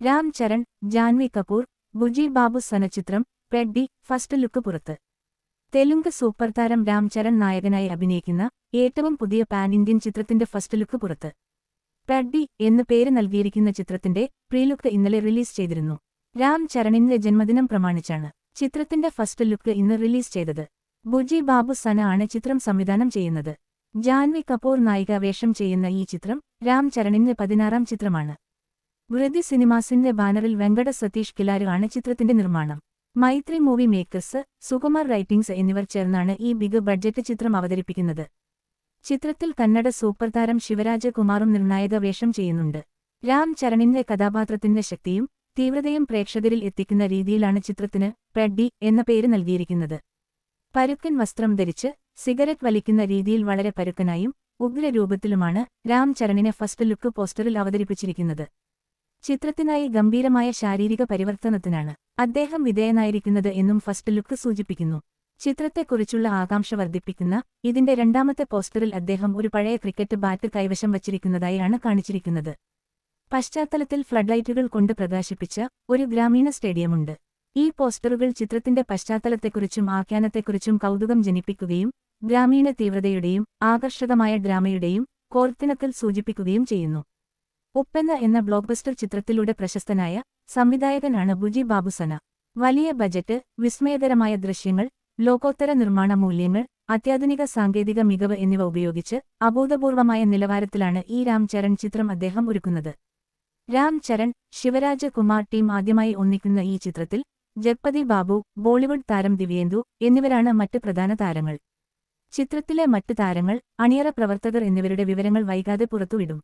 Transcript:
രാം ചരൺ ജാൻവി കപൂർ ബുജി ബാബു സനചിത്രം Peddi first look പുറത്ത്. Telugu super താരം രാം ചരൺ നായകനായി അഭിനയിക്കുന്ന ഏറ്റവും പുതിയ പാൻ ഇന്ത്യൻ ചിത്രത്തിന്റെ ഫസ്റ്റ് ലുക്ക് പുറത്ത്. പെഡ്ഡി എന്ന് പേര് നൽകിയിരിക്കുന്ന ചിത്രത്തിന്റെ പ്രീലുക്ക് ഇന്നലെ റിലീസ് ചെയ്തിരുന്നു. രാം ചരണിന്റെ ജന്മദിനം പ്രമാണിച്ചാണ് ചിത്രത്തിന്റെ ഫസ്റ്റ് ലുക്ക് ഇന്ന് റിലീസ് ചെയ്തത്. ബുജി ബാബു സന ആണ് ചിത്രം സംവിധാനം ചെയ്യുന്നത്. ജാൻവി കപൂർ നായിക വേഷം ചെയ്യുന്ന ഈ ചിത്രം രാം ചരണിന്റെ പതിനാറാം ചിത്രമാണ്. വൃതി സിനിമാസിന്റെ ബാനറിൽ വെങ്കട സതീഷ് കിലാരു ആണ് ചിത്രത്തിന്റെ നിർമ്മാണം. Mythri movie makers Sukumar writings എന്നിവർ ചേർന്നാണ് ഈ ബിഗ് ബഡ്ജറ്റ് ചിത്രം അവതരിപ്പിക്കുന്നത്. ചിത്രത്തിൽ കന്നഡ സൂപ്പർ താരം ശിവരാജകുമാറും നിർണായക വേഷം ചെയ്യുന്നുണ്ട്. രാം ചരണിന്റെ കഥാപാത്രത്തിന്റെ ശക്തിയും തീവ്രതയും പ്രേക്ഷകരിൽ എത്തിക്കുന്ന രീതിയിലാണ് ചിത്രത്തിന് പെഡ്ഡി എന്ന പേര് നൽകിയിരിക്കുന്നത്. പരുക്കൻ വസ്ത്രം ധരിച്ച് സിഗരറ്റ് വലിക്കുന്ന രീതിയിൽ വളരെ പരുക്കനായും ഉഗ്രരൂപത്തിലുമാണ് രാം ചരണിനെ ഫസ്റ്റ് ലുക്ക് പോസ്റ്ററിൽ അവതരിപ്പിച്ചിരിക്കുന്നത്. ചിത്രത്തിനായി ഗംഭീരമായ ശാരീരിക പരിവർത്തനത്തിനാണ് അദ്ദേഹം വിധേയനായിരിക്കുന്നത് എന്നും ഫസ്റ്റ് ലുക്ക് സൂചിപ്പിക്കുന്നു. ചിത്രത്തെക്കുറിച്ചുള്ള ആകാംക്ഷ വർദ്ധിപ്പിക്കുന്ന ഇതിന്റെ രണ്ടാമത്തെ പോസ്റ്ററിൽ അദ്ദേഹം ഒരു പഴയ ക്രിക്കറ്റ് ബാറ്റ് കൈവശം വച്ചിരിക്കുന്നതായാണ് കാണിച്ചിരിക്കുന്നത്. പശ്ചാത്തലത്തിൽ ഫ്ലഡ്ലൈറ്റുകൾ കൊണ്ട് പ്രകാശിപ്പിച്ച ഒരു ഗ്രാമീണ സ്റ്റേഡിയമുണ്ട്. ഈ പോസ്റ്ററുകൾ ചിത്രത്തിന്റെ പശ്ചാത്തലത്തെക്കുറിച്ചും ആഖ്യാനത്തെക്കുറിച്ചും കൗതുകം ജനിപ്പിക്കുകയും ഗ്രാമീണ തീവ്രതയുടെയും ആകർഷകമായ ഡ്രാമയുടെയും കോർത്തിണക്കൽ സൂചിപ്പിക്കുകയും ചെയ്യുന്നു. ഉപ്പെന്ന എന്ന ബ്ലോക്ക്ബസ്റ്റർ ചിത്രത്തിലൂടെ പ്രശസ്തനായ സംവിധായകനാണ് ബുജി ബാബുസന. വലിയ ബജറ്റ് വിസ്മയകരമായ ദൃശ്യങ്ങൾ ലോകോത്തര നിർമ്മാണ മൂല്യങ്ങൾ അത്യാധുനിക സാങ്കേതിക മികവ് എന്നിവ ഉപയോഗിച്ച് അഭൂതപൂർവമായ നിലവാരത്തിലാണ് ഈ രാം ചരൺ ചിത്രം അദ്ദേഹം ഒരുക്കുന്നത്. രാം ചരൺ ശിവരാജ കുമാർ ടീം ആദ്യമായി ഒന്നിക്കുന്ന ഈ ചിത്രത്തിൽ ജഗ്പതി ബാബു ബോളിവുഡ് താരം ദിവ്യേന്ദു എന്നിവരാണ് മറ്റ് പ്രധാന താരങ്ങൾ. ചിത്രത്തിലെ മറ്റ് താരങ്ങൾ അണിയറ പ്രവർത്തകർ എന്നിവരുടെ വിവരങ്ങൾ വൈകാതെ പുറത്തുവിടും.